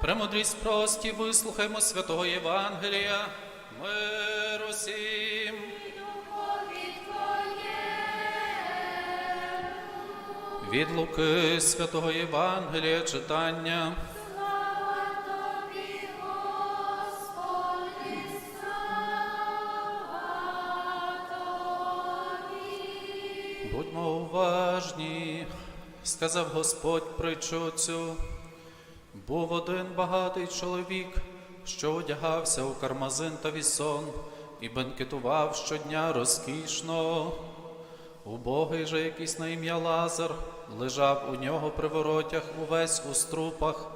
Премудрість прості, вислухаймо святого Євангелія. Мир усім. Від Луки святого Євангелія читання. Будьмо уважні, сказав Господь притчу цю. Був один багатий чоловік, що одягався у кармазин та вісон і бенкетував щодня розкішно. Убогий же якийсь на ім'я Лазар лежав у нього при воротях увесь у струпах.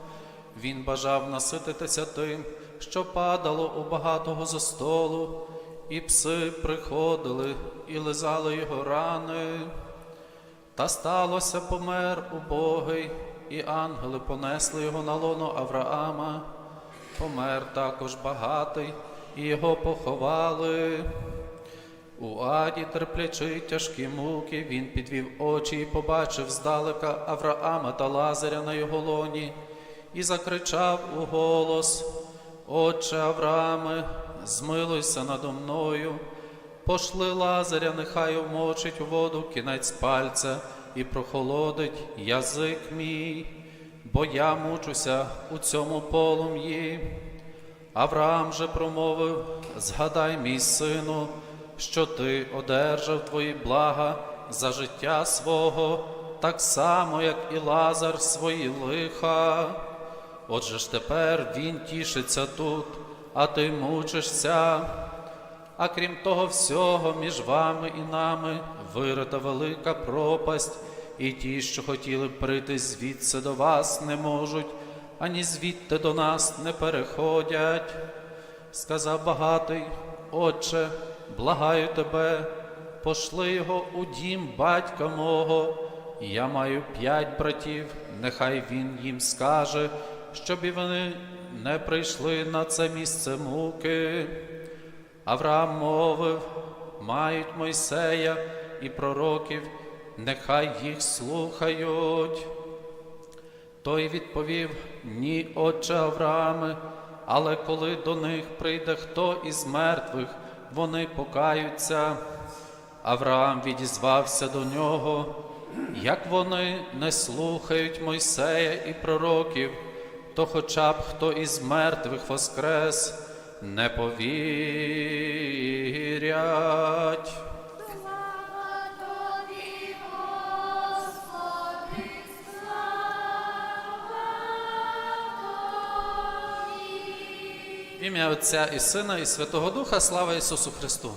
Він бажав насититися тим, що падало у багатого зо столу, і пси приходили і лизали його рани. Та сталося, помер убогий, і ангели понесли його на лоно Авраама. Помер також багатий, і його поховали. У аді, терплячи тяжкі муки, він підвів очі і побачив здалека Авраама та Лазаря на його лоні, і закричав у голос: Отче Аврааме, змилуйся надо мною. Пошли Лазаря, нехай вмочить у воду кінець пальця і прохолодить язик мій, бо я мучуся у цьому полум'ї. Авраам же промовив: Згадай, мій сину, що ти одержав твої блага за життя свого, так само, як і Лазар свої лиха. Отже ж тепер він тішиться тут, а ти мучишся. А крім того всього, між вами і нами вирита велика пропасть, і ті, що хотіли прийти звідси до вас, не можуть, ані звідти до нас не переходять. Сказав багатий, Отче, благаю тебе, пошли його у дім батька мого. Я маю п'ять братів, нехай він їм скаже, щоб і вони не прийшли на це місце муки. Авраам мовив, мають Мойсея і пророків, нехай їх слухають. Той відповів: Ні, отче Аврааме, але коли до них прийде хто із мертвих, вони покаються. Авраам відізвався до нього, як вони не слухають Мойсея і пророків, то хоча б хто із мертвих воскрес, не повірять. Слава. Ім'я Отця і Сина, і Святого Духа, слава Ісусу Христу.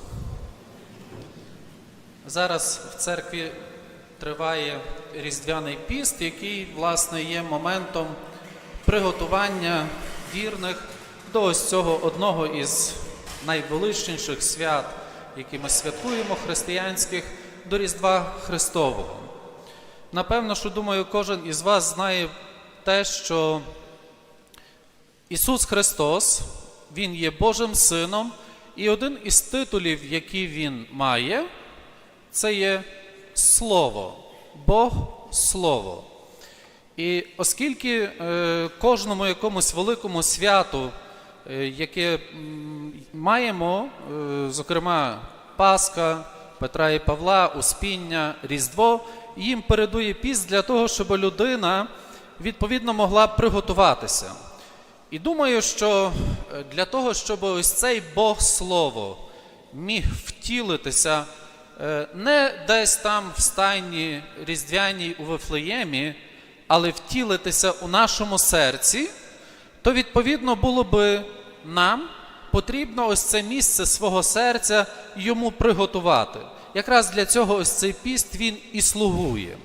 Зараз в церкві триває Різдвяний піст, який, власне, є моментом приготування вірних до ось цього одного із найвеличніших свят, які ми святкуємо християнських до Різдва Христового. Напевно, що думаю, кожен із вас знає те, що Ісус Христос, Він є Божим Сином, і один із титулів, які Він має, це є Слово, Бог Слово. І оскільки е, кожному якомусь великому святу, яке маємо, е, зокрема Пасха, Петра і Павла, Успіння, Різдво, їм передує піст для того, щоб людина відповідно могла приготуватися. І думаю, що е, для того, щоб ось цей Бог Слово міг втілитися е, не десь там в стайні різдвяній у Вифлеємі, але втілитися у нашому серці, то відповідно було би нам потрібно ось це місце свого серця йому приготувати. Якраз для цього ось цей піст він і слугує.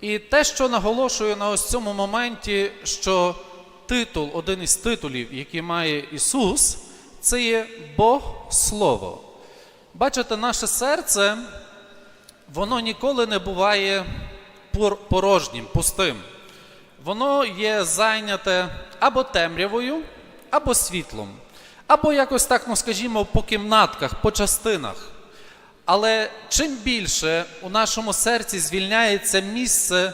І те, що наголошую на ось цьому моменті, що титул, один із титулів, який має Ісус, це є Бог Слово. Бачите, наше серце, воно ніколи не буває порожнім, пустим. Воно є зайняте або темрявою, або світлом, або якось так, ну скажімо, по кімнатках, по частинах. Але чим більше у нашому серці звільняється місце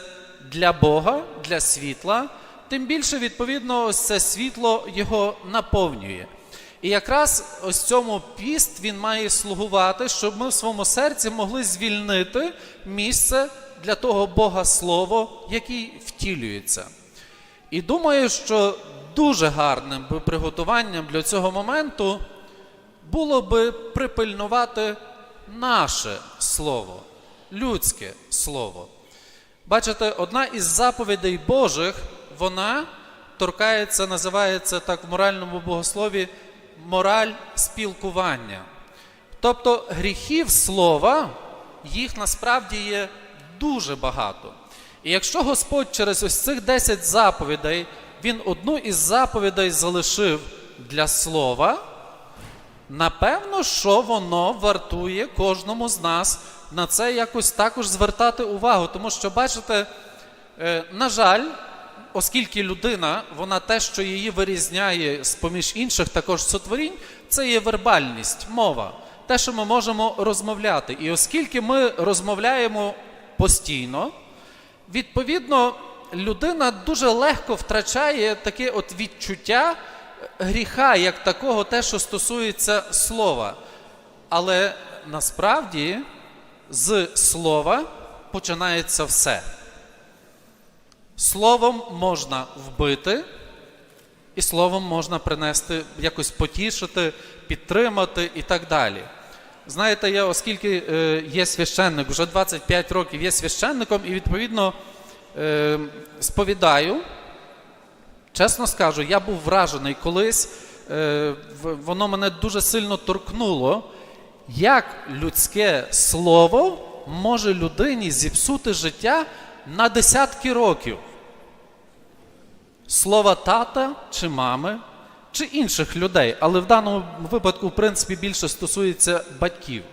для Бога, для світла, тим більше, відповідно, ось це світло його наповнює. І якраз ось цьому піст він має слугувати, щоб ми в своєму серці могли звільнити місце для того Бога Слово, який втілюється. І думаю, що дуже гарним би приготуванням для цього моменту було би припильнувати наше слово, людське слово. Бачите, одна із заповідей Божих, вона торкається, називається так в моральному богослові мораль спілкування. Тобто гріхів слова, їх насправді є дуже багато. І якщо Господь через ось цих 10 заповідей, Він одну із заповідей залишив для слова, напевно, що воно вартує кожному з нас на це якось також звертати увагу. Тому що, бачите, е, на жаль, оскільки людина, вона те, що її вирізняє з поміж інших також сотворінь, це є вербальність, мова, те, що ми можемо розмовляти. І оскільки ми розмовляємо постійно, відповідно, людина дуже легко втрачає таке от відчуття гріха, як такого, те, що стосується слова. Але насправді з слова починається все. Словом можна вбити, і словом можна принести, якось потішити, підтримати і так далі. Знаєте, я, оскільки е, є священник, вже 25 років є священником, і відповідно е, сповідаю, чесно скажу, я був вражений колись, е, воно мене дуже сильно торкнуло, як людське слово може людині зіпсути життя на десятки років. Слова тата чи мами, чи інших людей, але в даному випадку, в принципі, більше стосується батьків.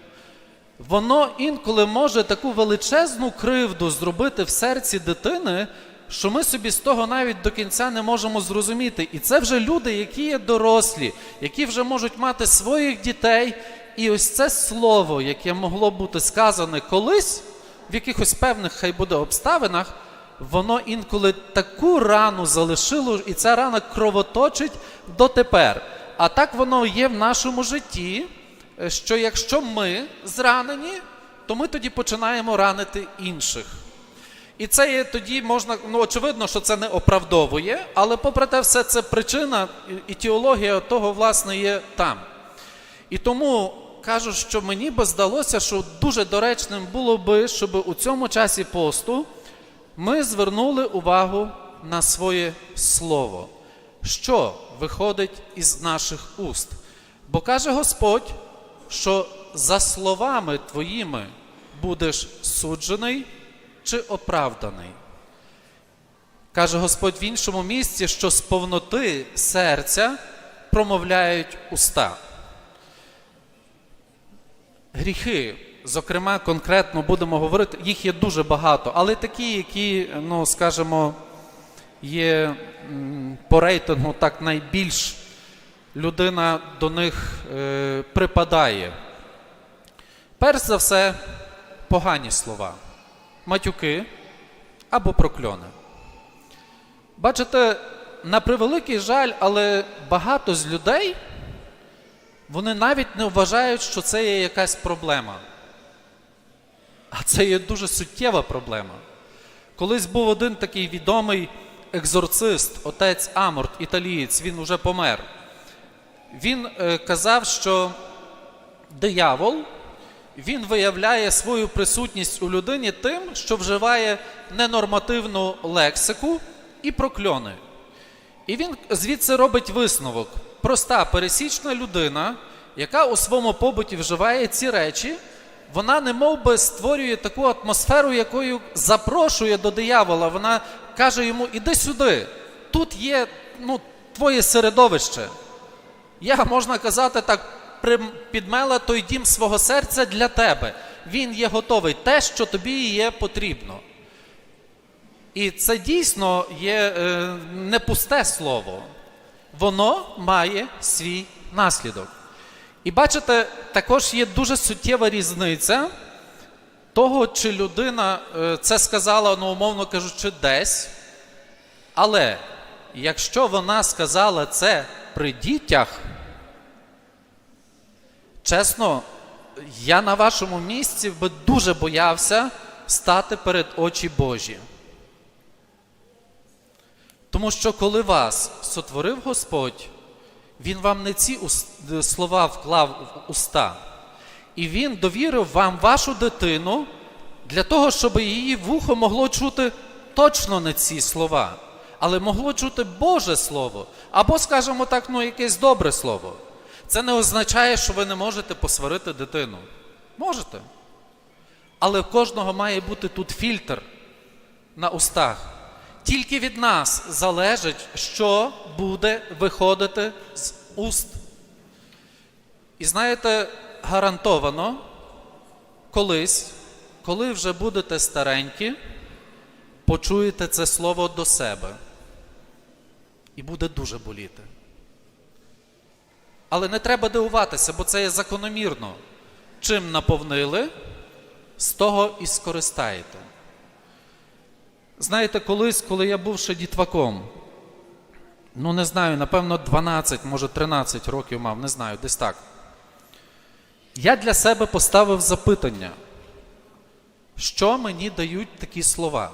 Воно інколи може таку величезну кривду зробити в серці дитини, що ми собі з того навіть до кінця не можемо зрозуміти. І це вже люди, які є дорослі, які вже можуть мати своїх дітей. І ось це слово, яке могло бути сказане колись, в якихось певних хай буде обставинах, воно інколи таку рану залишило, і ця рана кровоточить дотепер. А так воно є в нашому житті, е, що якщо ми зранені, то ми тоді починаємо ранити інших. І це є тоді можна, ну очевидно, що це не оправдовує, але попри те, все це причина і- теологія того, власне, є там. І тому кажу, що мені би здалося, що дуже доречним було би, щоб у цьому часі посту ми звернули увагу на своє слово, що виходить із наших уст. Бо каже Господь, що за словами твоїми будеш суджений чи оправданий. Каже Господь в іншому місці, що з повноти серця промовляють уста. Гріхи, зокрема, конкретно будемо говорити, їх є дуже багато, але такі, які, ну, скажімо, є по рейтингу так найбільш людина до них е, припадає. Перш за все, погані слова, матюки або прокльони. Бачите, на превеликий жаль, але багато з людей вони навіть не вважають, що це є якась проблема. А це є дуже суттєва проблема. Колись був один такий відомий екзорцист, отець Аморт, італієць, він уже помер. Він е, казав, що диявол він виявляє свою присутність у людині тим, що вживає ненормативну лексику і прокльони. І він звідси робить висновок. Проста пересічна людина, яка у своєму побуті вживає ці речі, вона не би створює таку атмосферу, якою запрошує до диявола. Вона каже йому: іди сюди, тут є ну, твоє середовище. Я, можна казати, так, підмела той дім свого серця для тебе. Він є готовий, те, що тобі є потрібно. І це дійсно є е, не пусте слово. Воно має свій наслідок. І бачите, також є дуже суттєва різниця того, чи людина е, це сказала, ну, умовно кажучи, десь. Але якщо вона сказала це при дітях, чесно, я на вашому місці би дуже боявся стати перед очі Божі. Тому що коли вас сотворив Господь, Він вам не ці слова вклав в уста, і Він довірив вам вашу дитину для того, щоб її вухо могло чути точно не ці слова, але могло чути Боже Слово, або, скажімо так, ну, якесь добре слово. Це не означає, що ви не можете посварити дитину. Можете. Але в кожного має бути тут фільтр на устах. Тільки від нас залежить, що буде виходити з уст. І знаєте, гарантовано, колись, коли вже будете старенькі, почуєте це слово до себе. І буде дуже боліти. Але не треба дивуватися, бо це є закономірно. Чим наповнили, з того і скористаєте. Знаєте, колись, коли я був ще дітваком, ну не знаю, напевно, 12, може 13 років мав, не знаю, десь так. Я для себе поставив запитання, що мені дають такі слова?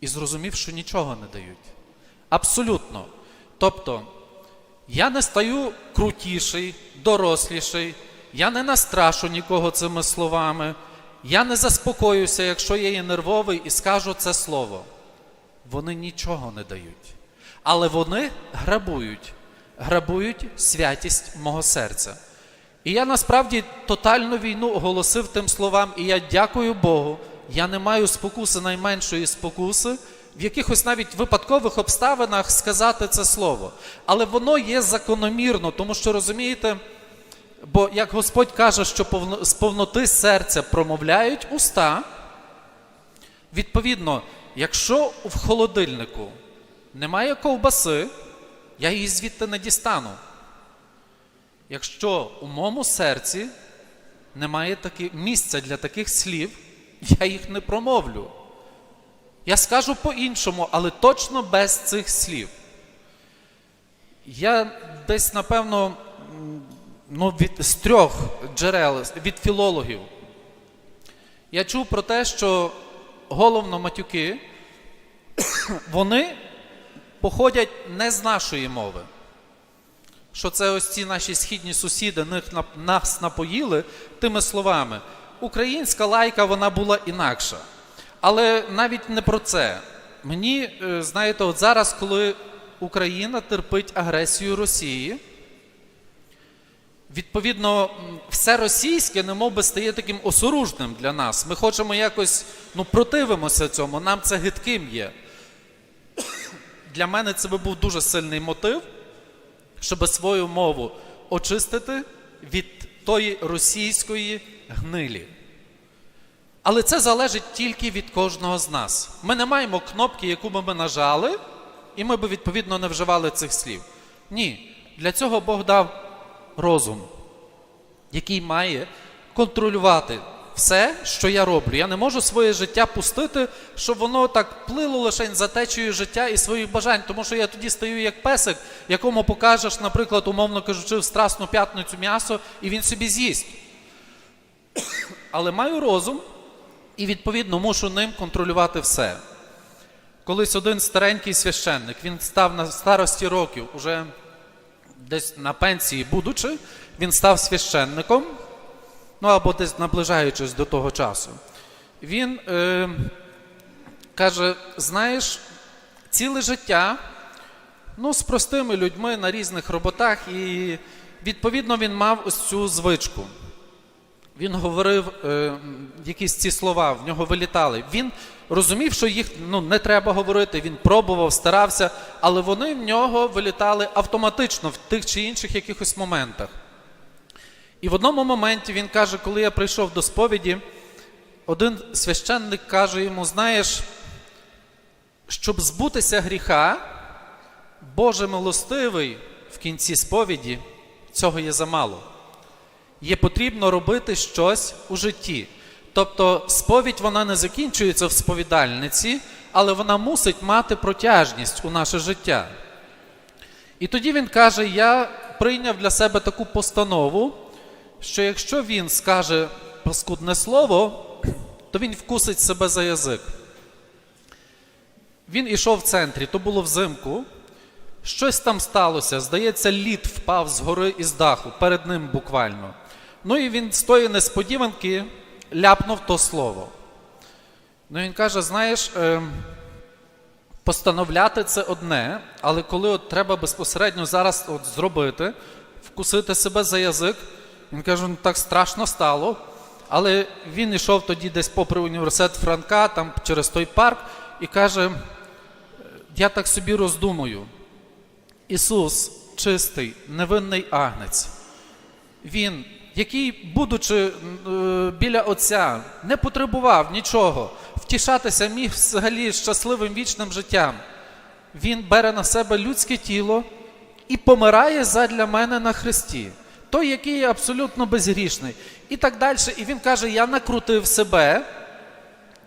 І зрозумів, що нічого не дають. Абсолютно. Тобто, я не стаю крутіший, доросліший, я не настрашу нікого цими словами, я не заспокоюся, якщо я є нервовий і скажу це слово. Вони нічого не дають. Але вони грабують, грабують святість мого серця. І я насправді тотальну війну оголосив тим словам, і я дякую Богу. Я не маю спокуси найменшої спокуси, в якихось навіть випадкових обставинах сказати це слово. Але воно є закономірно, тому що розумієте, бо як Господь каже, що з повноти серця промовляють уста, відповідно, якщо в холодильнику немає ковбаси, я її звідти не дістану. Якщо у моєму серці немає таки, місця для таких слів, я їх не промовлю. Я скажу по-іншому, але точно без цих слів. Я десь, напевно, ну, від, з трьох джерел, від філологів, я чув про те, що головно матюки, вони походять не з нашої мови що це ось ці наші східні сусіди них, нас напоїли тими словами. Українська лайка вона була інакша. Але навіть не про це. Мені, е, знаєте, от зараз, коли Україна терпить агресію Росії, відповідно, все російське немов би стає таким осоружним для нас. Ми хочемо якось ну, противимося цьому, нам це гидким є. Для мене це би був дуже сильний мотив щоб свою мову очистити від тої російської гнилі. Але це залежить тільки від кожного з нас. Ми не маємо кнопки, яку би ми нажали, і ми би відповідно не вживали цих слів. Ні. Для цього Бог дав розум, який має контролювати все, що я роблю. Я не можу своє життя пустити, щоб воно так плило лише за течією життя і своїх бажань, тому що я тоді стаю як песик, якому покажеш, наприклад, умовно кажучи, в страсну п'ятницю м'ясо, і він собі з'їсть. Але маю розум і, відповідно, мушу ним контролювати все. Колись один старенький священник, він став на старості років, уже десь на пенсії будучи, він став священником, ну або десь наближаючись до того часу. Він е, каже: знаєш, ціле життя ну, з простими людьми на різних роботах, і відповідно він мав ось цю звичку. Він говорив е, якісь ці слова, в нього вилітали. Він розумів, що їх ну, не треба говорити, він пробував, старався, але вони в нього вилітали автоматично в тих чи інших якихось моментах. І в одному моменті він каже, коли я прийшов до сповіді, один священник каже йому: знаєш, щоб збутися гріха, Боже милостивий в кінці сповіді, цього є замало є потрібно робити щось у житті. Тобто сповідь вона не закінчується в сповідальниці, але вона мусить мати протяжність у наше життя. І тоді він каже: Я прийняв для себе таку постанову, що якщо він скаже паскудне слово, то він вкусить себе за язик. Він ішов в центрі, то було взимку. Щось там сталося. Здається, лід впав з гори із даху, перед ним буквально. Ну і він з тої несподіванки ляпнув то слово. Ну він каже: знаєш, е, постановляти це одне, але коли от треба безпосередньо зараз от зробити, вкусити себе за язик, він каже, ну так страшно стало. Але він йшов тоді десь попри університет Франка, там через той парк, і каже: я так собі роздумую. Ісус чистий, невинний агнець. Він, який, будучи е, біля Отця, не потребував нічого, втішатися міг взагалі щасливим вічним життям. Він бере на себе людське тіло і помирає задля мене на хресті. Той, який є абсолютно безгрішний. І так далі. І він каже: я накрутив себе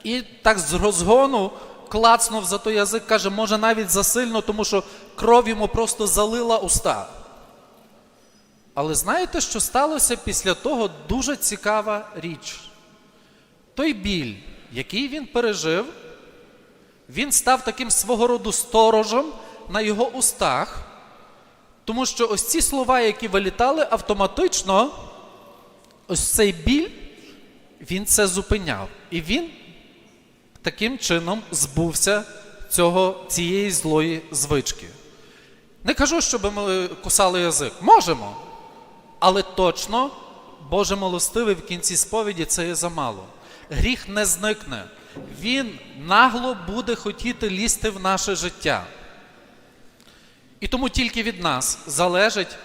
і так з розгону клацнув за той язик, каже, може навіть засильно, тому що кров йому просто залила уста. Але знаєте, що сталося після того дуже цікава річ. Той біль, який він пережив, він став таким свого роду сторожем на його устах, тому що ось ці слова, які вилітали, автоматично, ось цей біль, він це зупиняв. І він таким чином збувся цього, цієї злої звички. Не кажу, щоб ми кусали язик. Можемо. Але точно Боже милостивий в кінці сповіді це є замало. Гріх не зникне. Він нагло буде хотіти лізти в наше життя. І тому тільки від нас залежить,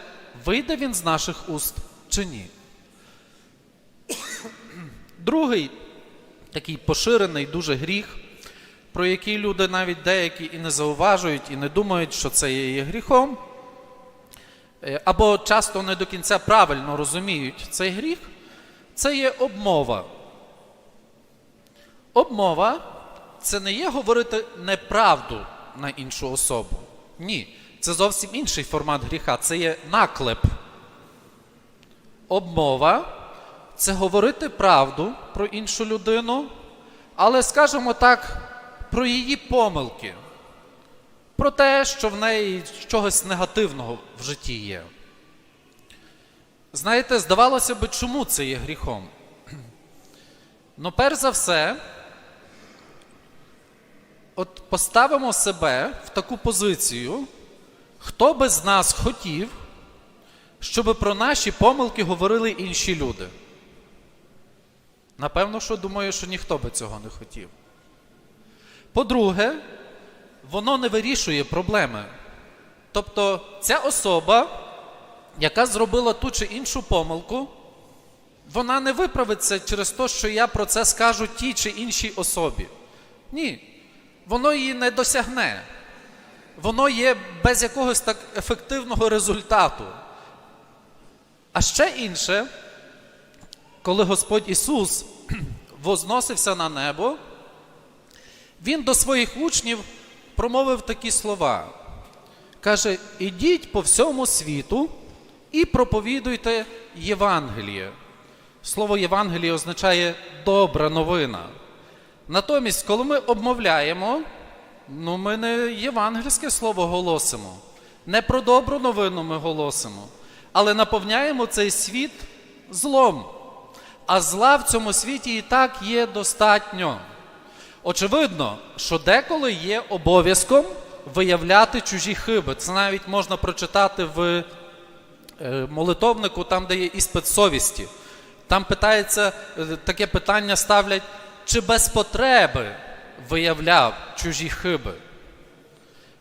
вийде він з наших уст чи ні. Другий такий поширений дуже гріх, про який люди навіть деякі і не зауважують, і не думають, що це є гріхом, або часто не до кінця правильно розуміють цей гріх, це є обмова. Обмова це не є говорити неправду на іншу особу. Ні, це зовсім інший формат гріха, це є наклеп. Обмова це говорити правду про іншу людину, але, скажімо так, про її помилки, про те, що в неї чогось негативного в житті є. Знаєте, здавалося би, чому це є гріхом? Ну, перш за все, от поставимо себе в таку позицію, хто би з нас хотів, щоб про наші помилки говорили інші люди. Напевно, що думаю, що ніхто би цього не хотів. По-друге, воно не вирішує проблеми. Тобто, ця особа, яка зробила ту чи іншу помилку, вона не виправиться через те, що я про це скажу тій чи іншій особі. Ні, воно її не досягне. Воно є без якогось так ефективного результату. А ще інше, коли Господь Ісус возносився на небо, Він до своїх учнів промовив такі слова. Каже: ідіть по всьому світу і проповідуйте Євангеліє. Слово Євангеліє означає добра новина. Натомість, коли ми обмовляємо, ну ми не євангельське слово голосимо, не про добру новину ми голосимо, але наповняємо цей світ злом. А зла в цьому світі і так є достатньо. Очевидно, що деколи є обов'язком виявляти чужі хиби. Це навіть можна прочитати в е, молитовнику, там, де є іспит совісті. Там питається, е, таке питання ставлять, чи без потреби виявляв чужі хиби.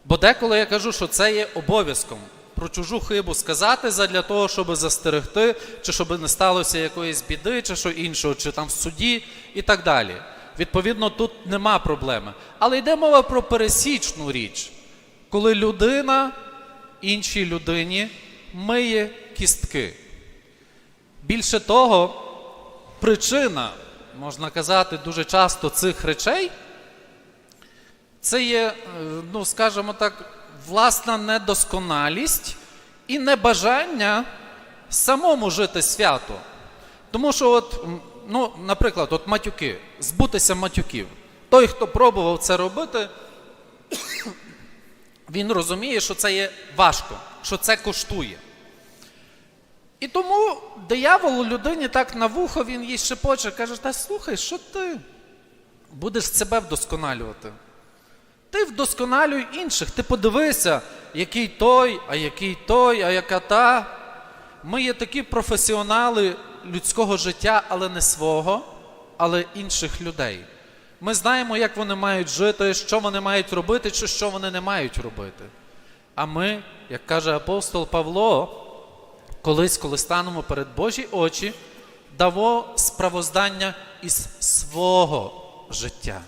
Бо деколи я кажу, що це є обов'язком про чужу хибу сказати задля того, щоб застерегти, чи щоб не сталося якоїсь біди, чи що іншого, чи там в суді і так далі. Відповідно, тут нема проблеми. Але йде мова про пересічну річ, коли людина іншій людині миє кістки. Більше того, причина, можна казати, дуже часто цих речей Це є, е, ну скажімо так, власна недосконалість і небажання самому жити свято. Тому що, от, ну, наприклад, от матюки, збутися матюків. Той, хто пробував це робити, він розуміє, що це є важко, що це коштує. І тому диявол людині так на вухо він їй шепоче, каже: та слухай, що ти будеш себе вдосконалювати? Ти вдосконалюй інших. Ти подивися, який той, а який той, а яка та. Ми є такі професіонали людського життя, але не свого, але інших людей. Ми знаємо, як вони мають жити, що вони мають робити, чи що вони не мають робити. А ми, як каже апостол Павло, колись, коли станемо перед Божі очі, дамо справоздання із свого життя.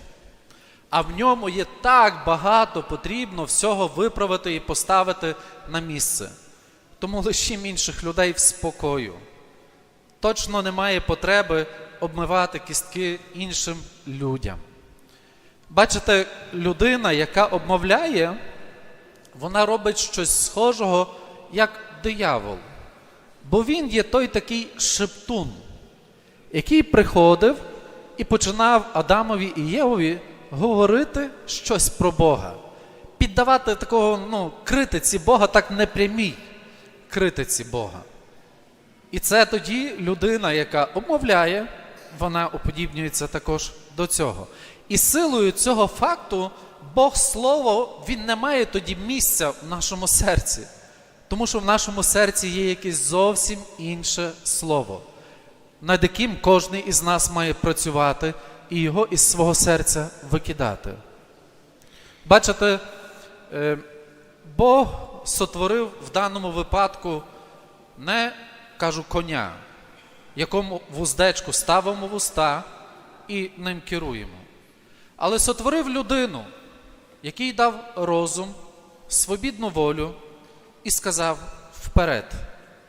А в ньому є так багато потрібно всього виправити і поставити на місце. Тому лишім інших людей в спокою. Точно немає потреби обмивати кістки іншим людям. Бачите, людина, яка обмовляє, вона робить щось схожого, як диявол. Бо він є той такий шептун, який приходив і починав Адамові і Євові говорити щось про Бога, піддавати такого ну, критиці Бога, так непрямій критиці Бога. І це тоді людина, яка обмовляє, вона уподібнюється також до цього. І силою цього факту Бог Слово, Він не має тоді місця в нашому серці. Тому що в нашому серці є якесь зовсім інше слово, над яким кожен із нас має працювати і його із свого серця викидати. Бачите, е, Бог сотворив в даному випадку не кажу коня, якому вуздечку ставимо в уста і ним керуємо. Але сотворив людину, який дав розум, свобідну волю і сказав вперед,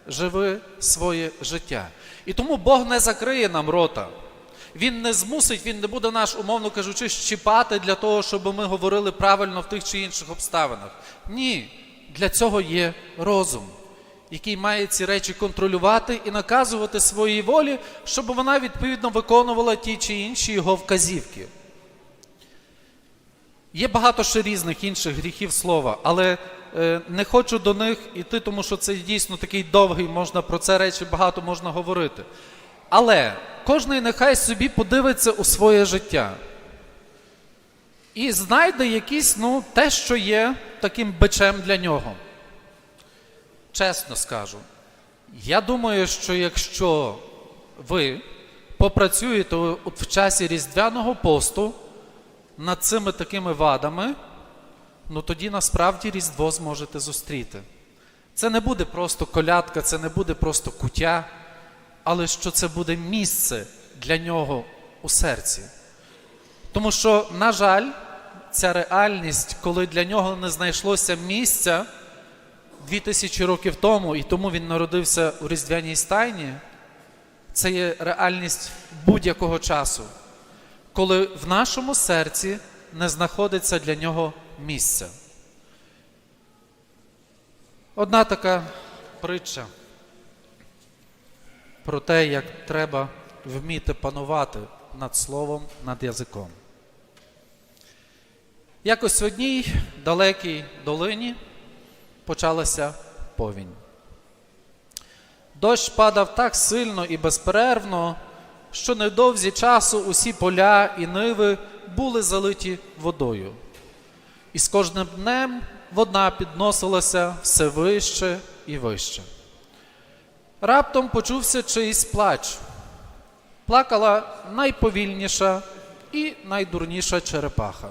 живи своє життя. І тому Бог не закриє нам рота. Він не змусить, він не буде наш, умовно кажучи, щіпати для того, щоб ми говорили правильно в тих чи інших обставинах. Ні, для цього є розум, який має ці речі контролювати і наказувати своїй волі, щоб вона відповідно виконувала ті чи інші його вказівки. Є багато ще різних інших гріхів слова, але е, не хочу до них іти, тому що це дійсно такий довгий, можна про це речі багато можна говорити. Але кожний нехай собі подивиться у своє життя і знайде якісь, ну, те, що є таким бичем для нього. Чесно скажу, я думаю, що якщо ви попрацюєте в часі Різдвяного посту над цими такими вадами, ну тоді насправді Різдво зможете зустріти. Це не буде просто колядка, це не буде просто куття, але що це буде місце для нього у серці. Тому що, на жаль, ця реальність, коли для нього не знайшлося місця дві тисячі років тому, і тому він народився у Різдвяній стайні, це є реальність будь-якого часу, коли в нашому серці не знаходиться для нього місця. Одна така притча про те, як треба вміти панувати над словом, над язиком. Якось в одній далекій долині почалася повінь. Дощ падав так сильно і безперервно, що невдовзі часу усі поля і ниви були залиті водою. І з кожним днем вода підносилася все вище і вище. Раптом почувся чийсь плач. Плакала найповільніша і найдурніша черепаха.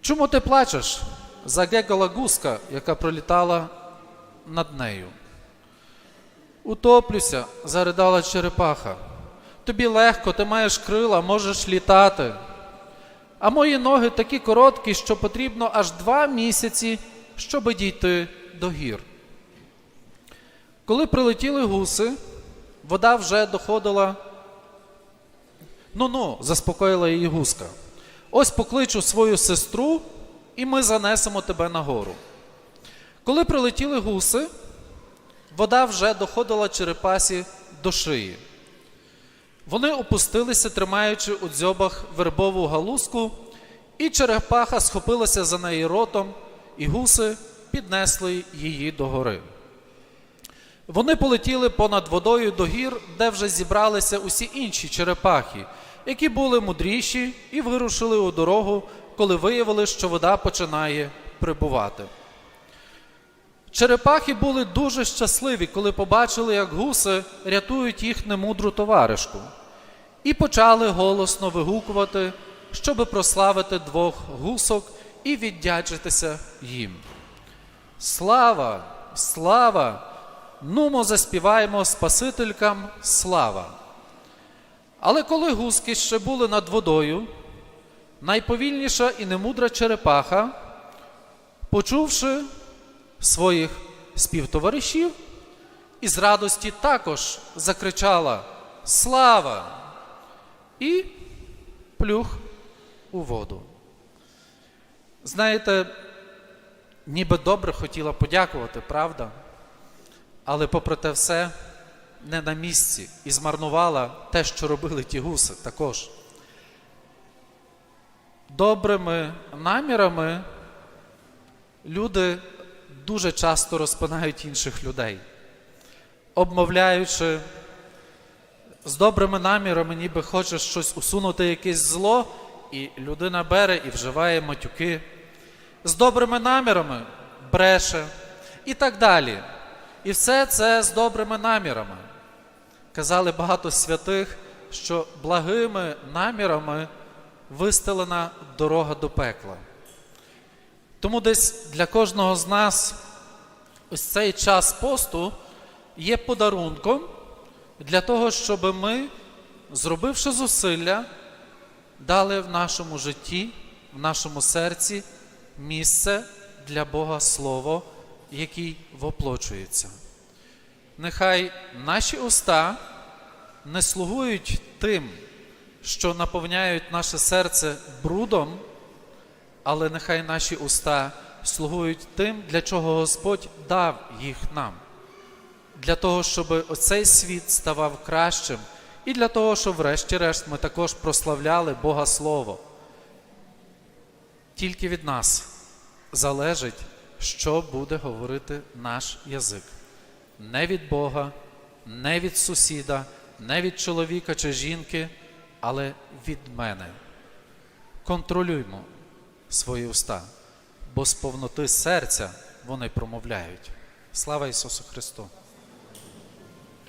Чому ти плачеш? Загегала гуска, яка пролітала над нею. Утоплюся, заридала черепаха. Тобі легко, ти маєш крила, можеш літати. А мої ноги такі короткі, що потрібно аж два місяці, щоб дійти до гір. Коли прилетіли гуси, вода вже доходила. Ну ну, заспокоїла її гуска. ось покличу свою сестру, і ми занесемо тебе на гору. Коли прилетіли гуси, вода вже доходила черепасі до шиї. Вони опустилися, тримаючи у дзьобах вербову галузку, і черепаха схопилася за неї ротом, і гуси піднесли її до гори. Вони полетіли понад водою до гір, де вже зібралися усі інші черепахи, які були мудріші і вирушили у дорогу, коли виявили, що вода починає прибувати. Черепахи були дуже щасливі, коли побачили, як гуси рятують їх немудру товаришку, і почали голосно вигукувати, щоби прославити двох гусок і віддячитися їм. Слава, слава! Нумо заспіваємо Спасителькам слава. Але коли гуски ще були над водою, найповільніша і немудра черепаха, почувши своїх співтоваришів, із радості також закричала Слава! І плюх у воду. Знаєте, ніби добре хотіла подякувати, правда? Але попри те все не на місці і змарнувала те, що робили ті гуси також. Добрими намірами люди дуже часто розпинають інших людей, обмовляючи з добрими намірами, ніби хоче щось усунути якесь зло, і людина бере і вживає матюки. З добрими намірами бреше і так далі. І все це з добрими намірами. Казали багато святих, що благими намірами вистелена дорога до пекла. Тому десь для кожного з нас ось цей час посту є подарунком для того, щоб ми, зробивши зусилля, дали в нашому житті, в нашому серці місце для Бога Слово, який воплочується. Нехай наші уста не слугують тим, що наповняють наше серце брудом, але нехай наші уста слугують тим, для чого Господь дав їх нам. Для того, щоб оцей світ ставав кращим, і для того, щоб, врешті-решт, ми також прославляли Бога Слово. Тільки від нас залежить, що буде говорити наш язик. Не від Бога, не від сусіда, не від чоловіка чи жінки, але від мене. Контролюймо свої уста, бо з повноти серця вони промовляють. Слава Ісусу Христу!